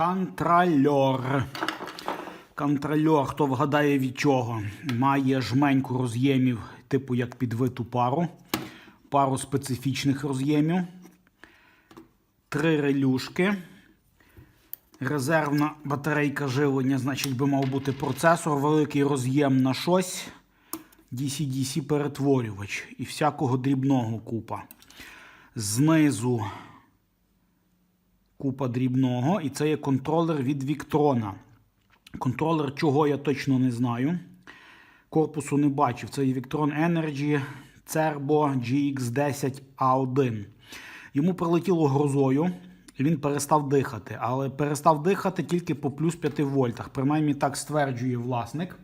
Контрольор. Контрольор, хто вгадає від чого, має жменьку роз'ємів, типу як підвиту пару, пару специфічних роз'ємів, три релюшки. Резервна батарейка живлення, значить, би мав бути процесор, великий роз'єм на щось, DC-DC перетворювач і всякого дрібного купа. Знизу купа дрібного, і це є контролер від Віктрона. Контролер чого я точно не знаю. Корпусу не бачив. Це є Victron Energy Cerbo GX10A1. Йому прилетіло грозою, і він перестав дихати. Але перестав дихати тільки по плюс 5 вольтах. Принаймні так стверджує власник.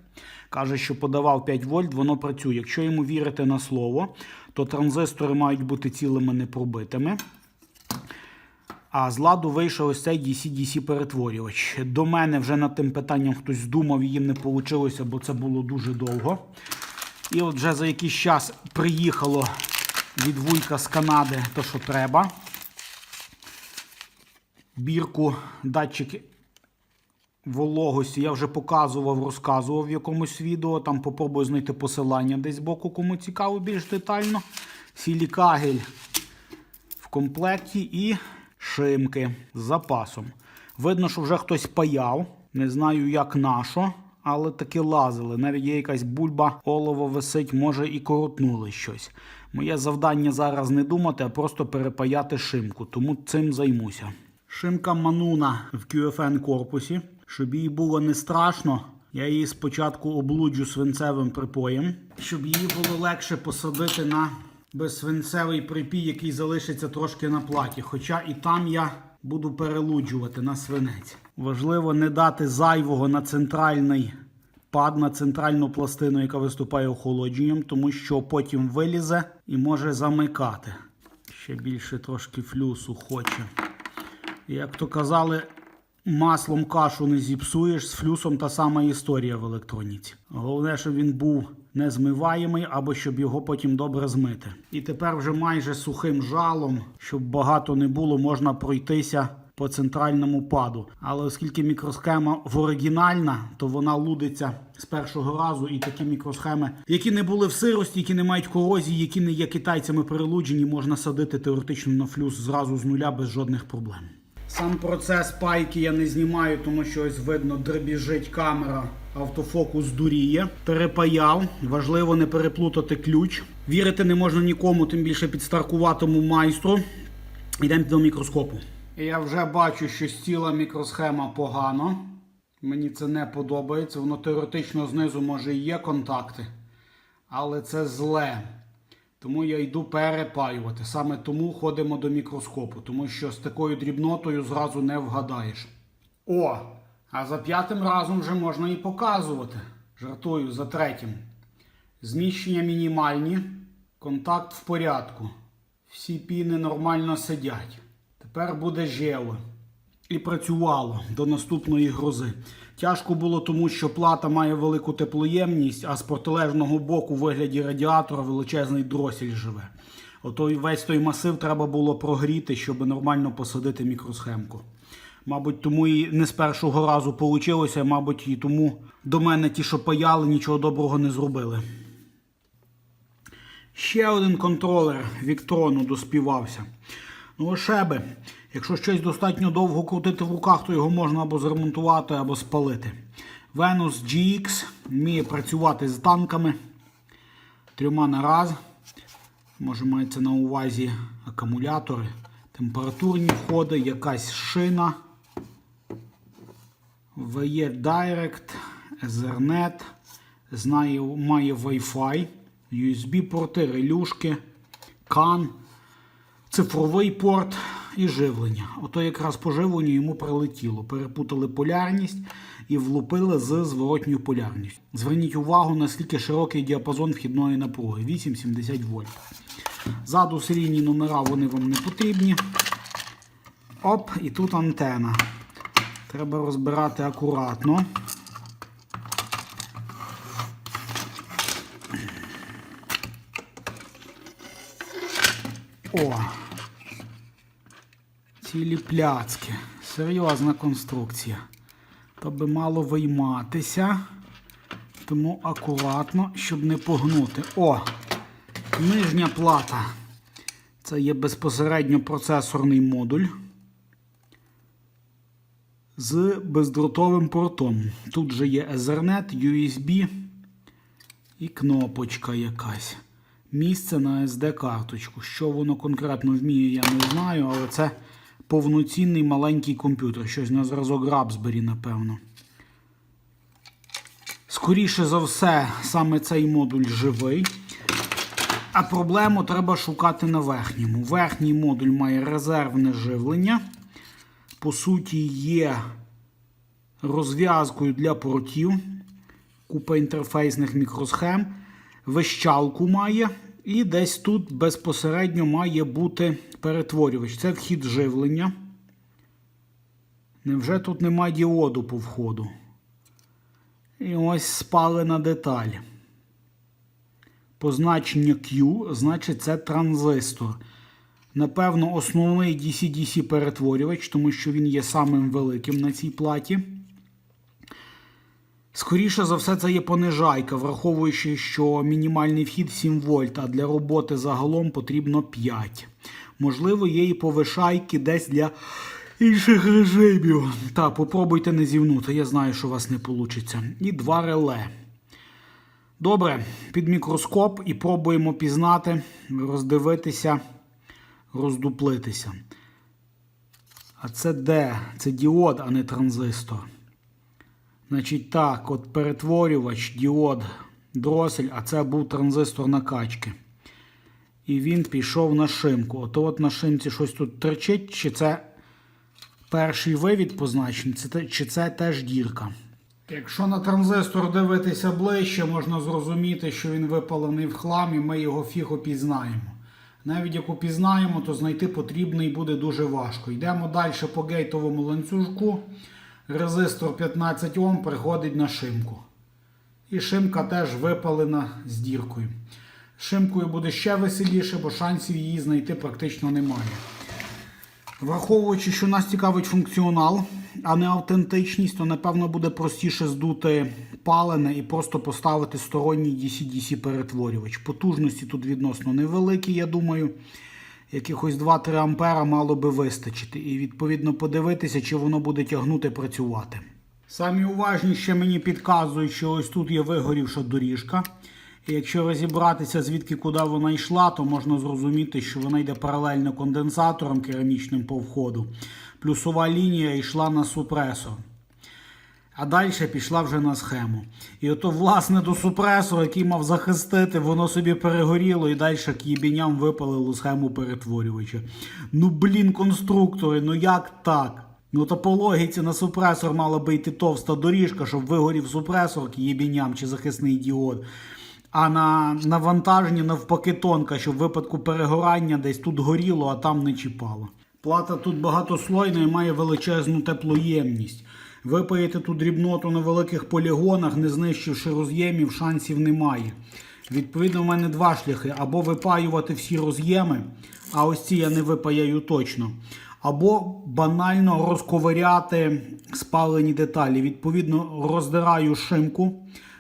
Каже, що подавав 5 вольт, воно працює. Якщо йому вірити на слово, то транзистори мають бути цілими не пробитими. А з ладу вийшов ось цей DC-DC перетворювач. До мене вже над тим питанням хтось думав, і їм не вийшло, бо це було дуже довго. І от вже за якийсь час приїхало від вуйка з Канади то, що треба. Бірку, датчики вологості я вже показував, розказував в якомусь відео. Там попробую знайти посилання десь збоку, кому цікаво більш детально. Сілікагель в комплекті і шимки з запасом. Видно, що вже хтось паяв. Не знаю, як нашо, але таки лазили. Навіть є якась бульба, олово висить, може і коротнули щось. Моє завдання зараз не думати, а просто перепаяти шимку, тому цим займуся. Шимка Мануна в QFN корпусі. Щоб їй було не страшно, я її спочатку облуджу свинцевим припоєм, щоб її було легше посадити на безсвинцевий припій, який залишиться трошки на платі. Хоча і там я буду перелуджувати на свинець. Важливо не дати зайвого на центральний пад, на центральну пластину, яка виступає охолодженням, тому що потім вилізе і може замикати. Ще більше трошки флюсу хоче. Як то казали, маслом кашу не зіпсуєш, з флюсом та сама історія в електроніці. Головне, щоб він був незмиваємий або щоб його потім добре змити. І тепер вже майже сухим жалом, щоб багато не було, можна пройтися по центральному паду. Але оскільки мікросхема в оригінальна, то вона лудиться з першого разу, і такі мікросхеми, які не були в сирості, які не мають корозії, які не є китайцями перелуджені, можна садити теоретично на флюс зразу з нуля без жодних проблем. Сам процес пайки я не знімаю, тому що ось видно дребіжить камера. Автофокус дуріє. Перепаяв. Важливо не переплутати ключ. Вірити не можна нікому, тим більше підстаркуватому майстру. Йдемо до мікроскопу. Я вже бачу, що стіла мікросхема погано. Мені це не подобається. Воно теоретично знизу може і є контакти, але це зле. Тому я йду перепаювати. Саме тому ходимо до мікроскопу, тому що з такою дрібнотою зразу не вгадаєш. О! А за п'ятим разом вже можна і показувати. Жартую за третім. Зміщення мінімальні, контакт в порядку. Всі піни нормально сидять. Тепер буде жело. І працювало до наступної грози. Тяжко було тому, що плата має велику теплоємність, а з протилежного боку в вигляді радіатора величезний дросель живе. Ото весь той масив треба було прогріти, щоб нормально посадити мікросхемку. Мабуть, тому і не з першого разу вийшло, мабуть, і тому до мене ті, що паяли, нічого доброго не зробили. Ще один контролер Віктрону доспівався. Ну, лише би, якщо щось достатньо довго крутити в руках, то його можна або зремонтувати, або спалити. Venus GX вміє працювати з танками трьома на раз. Може, мається на увазі акумулятори, температурні входи, якась шина. VE Direct, Ethernet, знає, має Wi-Fi, USB-порти, релюшки, CAN, цифровий порт і живлення. Ото якраз по живленню йому прилетіло. Перепутали полярність і влупили з зворотньою полярністю. Зверніть увагу, наскільки широкий діапазон вхідної напруги 8,70 вольт. Ззаду серійні номера вони вам не потрібні. Оп, і тут антена. Треба розбирати акуратно. О! Цілі пляцки. Серйозна конструкція. То би мало вийматися. Тому акуратно, щоб не погнути. О! Нижня плата. Це є безпосередньо процесорний модуль з бездротовим портом. Тут же є Ethernet, USB і кнопочка якась. Місце на SD-карточку. Що воно конкретно вміє, я не знаю, але це повноцінний маленький комп'ютер. Щось на зразок Raspberry, напевно. Скоріше за все, саме цей модуль живий. А проблему треба шукати на верхньому. Верхній модуль має резервне живлення. По суті, є розв'язкою для портів, купа інтерфейсних мікросхем, вищалку має. І десь тут безпосередньо має бути перетворювач. Це вхід живлення. Невже тут немає діоду по входу? І ось спалена деталь. Позначення Q, значить, це транзистор. Напевно, основний DC-DC перетворювач, тому що він є самим великим на цій платі. Скоріше за все, це є понижайка, враховуючи, що мінімальний вхід 7 вольт, а для роботи загалом потрібно 5. Можливо, є і повишайки десь для інших режимів. Так, попробуйте не зівнути, я знаю, що у вас не вийде. І два реле. Добре, під мікроскоп і пробуємо пізнати, роздивитися, роздуплитися. А це де? Це діод, а не транзистор. Значить, так, от перетворювач, діод, дросель, а це був транзистор накачки. І він пішов на шимку. Ото от на шимці щось тут терчить, чи це перший вивід позначений, чи це теж дірка. Якщо на транзистор дивитися ближче, можна зрозуміти, що він випалений в хлам і ми його фіг опізнаємо. Навіть як упізнаємо, то знайти потрібний буде дуже важко. Йдемо далі по гейтовому ланцюжку. Резистор 15 Ом приходить на шимку. І шимка теж випалена з діркою. Шимкою буде ще веселіше, бо шансів її знайти практично немає. Враховуючи, що нас цікавить функціонал, а не автентичність, то напевно буде простіше здути палене і просто поставити сторонній DC-DC перетворювач. Потужності тут відносно невеликі, я думаю. Якихось 2-3 ампера мало би вистачити. І відповідно подивитися, чи воно буде тягнути працювати. Самі уважні ще мені підказують, що ось тут є вигорівша доріжка. Якщо розібратися, звідки куди вона йшла, то можна зрозуміти, що вона йде паралельно конденсатором керамічним по входу. Плюсова лінія йшла на супресор. А далі пішла вже на схему. І ото, власне, до супресора, який мав захистити, воно собі перегоріло і далі к'єбіням випалило схему перетворювача. Ну, блін, конструктори, ну як так? Ну то по логіці на супресор мала би йти товста доріжка, щоб вигорів супресор к'єбіням чи захисний діод. А на навантаженні навпаки тонка, щоб в випадку перегорання десь тут горіло, а там не чіпало. Плата тут багатослойна і має величезну теплоємність. Випаїти ту дрібноту на великих полігонах, не знищивши роз'ємів, шансів немає. Відповідно, в мене два шляхи: або випаювати всі роз'єми, а ось ці я не випаяю точно. Або банально розковиряти спалені деталі. Відповідно, роздираю шимку,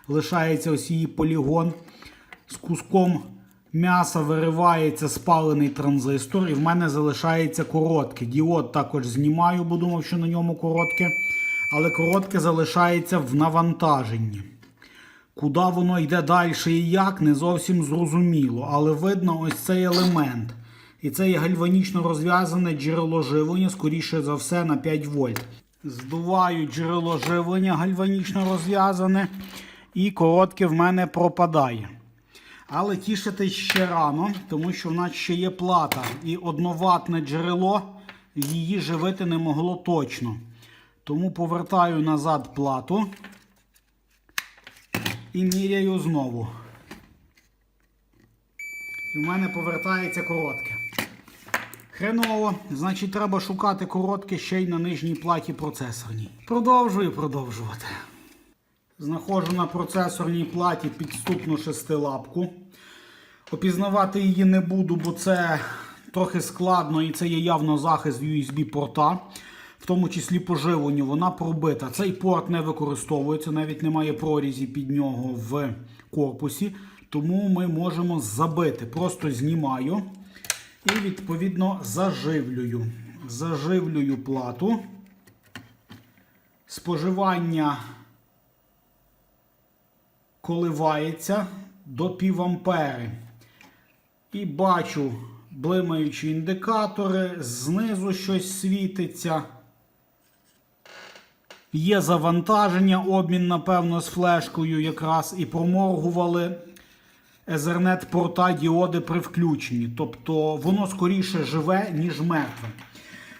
лишається ось її полігон. З куском м'яса виривається спалений транзистор, і в мене залишається коротке. Діод також знімаю, бо думав, що на ньому коротке. Але коротке залишається в навантаженні. Куди воно йде далі і як, не зовсім зрозуміло. Але видно ось цей елемент. І це є гальванічно розв'язане джерело живлення, скоріше за все, на 5 вольт. Здуваю джерело живлення гальванічно розв'язане, і коротке в мене пропадає. Але тішитись ще рано, тому що в нас ще є плата. І одноватне джерело її живити не могло точно. Тому повертаю назад плату і міряю знову. І в мене повертається коротке. Хреново, значить, треба шукати коротке ще й на нижній платі процесорній. Продовжую продовжувати. Знаходжу на процесорній платі підступну шестилапку. Опізнавати її не буду, бо це трохи складно і це є явно захист USB-порта. в тому числі поживленню. вона пробита. Цей порт не використовується, навіть немає прорізі під нього в корпусі. Тому ми можемо забити. Просто знімаю і відповідно заживлюю. Заживлюю плату. Споживання коливається до півампери. І бачу блимаючі індикатори, знизу щось світиться. Є завантаження, обмін, напевно, з флешкою якраз і проморгували Ethernet порта діоди при включенні. Тобто воно скоріше живе, ніж мертве.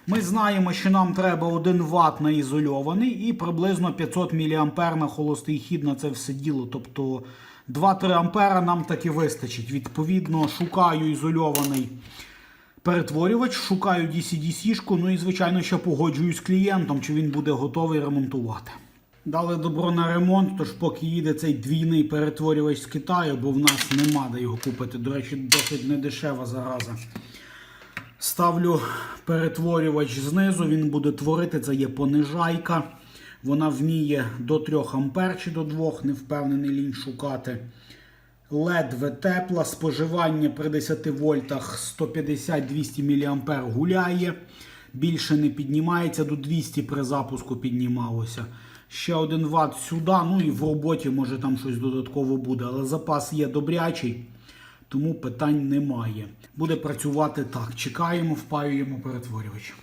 Ми знаємо, що нам треба 1 Вт на ізольований і приблизно 500 мА на холостий хід на це все діло. Тобто 2-3 ампера нам таки вистачить. Відповідно, шукаю ізольований перетворювач, шукаю DC-DC-шку, ну і, звичайно, ще погоджуюсь з клієнтом, чи він буде готовий ремонтувати. Дали добро на ремонт, тож поки їде цей двійний перетворювач з Китаю, бо в нас нема де його купити. До речі, досить недешева зараза. Ставлю перетворювач знизу, він буде творити, це є понижайка. Вона вміє до 3 ампер чи до 2, не впевнений лінь шукати. Ледве тепла, споживання при 10 вольтах 150-200 мА гуляє. Більше не піднімається, до 200 при запуску піднімалося. Ще 1 Вт сюди, ну і в роботі може там щось додатково буде. Але запас є добрячий, тому питань немає. Буде працювати так. Чекаємо, впаюємо перетворювач.